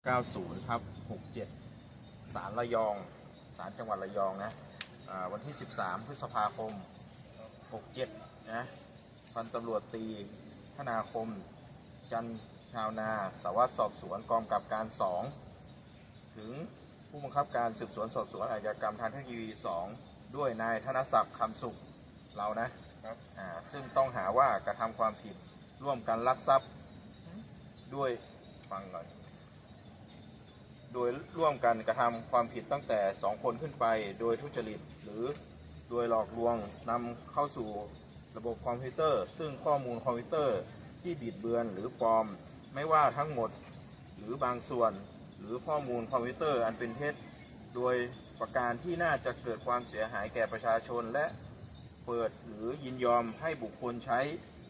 90ครับ67ศาลระยองศาลจังหวัดระยองนะอ่าวันที่ 13 พฤษภาคม 67 นะพันตำรวจตรีธนาคม จันทร์ชาวนาสารวัสดสอบสวนกองกับการ 2 ถึงผู้บังคับการสืบสวนสอบสวนอาชญากรรมทางเทคโนโลยี 2 ด้วยนายธนศักดิ์คำสุขเรานะครับอ่าซึ่งต้องหาว่ากระทำความผิดร่วมกันลักทรัพย์ด้วยฟังก่อน โดยร่วมกันกระทำความผิดตั้งแต่ 2 คนขึ้นไป โดยทุจริตหรือโดยหลอกลวงนำเข้าสู่ระบบคอมพิวเตอร์ ซึ่งข้อมูลคอมพิวเตอร์ที่บิดเบือนหรือปลอม ไม่ว่าทั้งหมดหรือบางส่วน หรือข้อมูลคอมพิวเตอร์อันเป็นเท็จ โดยประการที่น่าจะเกิดความเสียหายแก่ประชาชนและเปิดหรือยินยอมให้บุคคลใช้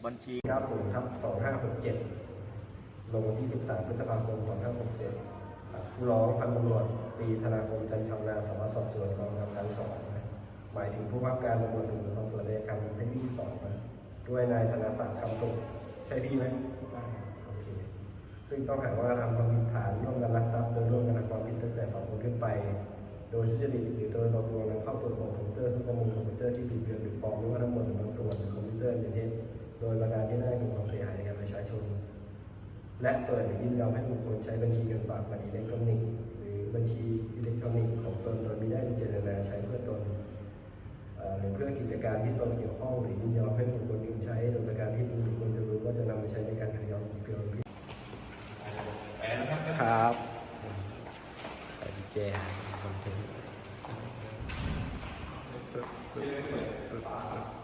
บัญชี90ทับ2567 ลงวันที่ 13พฤษภาคม2567 ผู้ร้องพันตำรวจตรีธนาคมจันทร์ชาวนาสารวัตรสอบสวนกองกำกับการสองนะหมายถึงผู้ว่าการตำรวจสืบสวนสอบสวนอัยการทางเทคนิคที่สองนะด้วยนายธนศักดิ์คำสุขใช่พี่ไหมโอเคซึ่งต้องหาว่าทำความผิดฐานร่วมกันลักทรัพย์โดยร่วมกันทำความผิดตั้งแต่สองคนขึ้นไป โดยทุจริตหรือโดยหลอกลวงนำเข้าสู่ระบบคอมพิวเตอร์ซึ่งข้อมูลคอมพิวเตอร์ที่ผิดเพี้ยนหรือปลอมไม่ว่าทั้งหมดหรือบางส่วนหรือคอมพิวเตอร์ และเปิดหรือยินยอมให้บุคคลใช้บัญชีเงินฝากบัตรอิเล็กทรอนิกส์หรือบัญชีอิเล็กทรอนิกส์ของตนโดยม่ได้เจตนาใช้เพื่อตนหรือเพื่อกิจการที่ตนเกี่ยวข้องหรือยินยอมให้บุคคลอื่นใช้โดยการที่บุคคลจะรู้ว่าจะนำไปใช้ในการขยอมเกี่ยวกับครับแจคอนเทนต์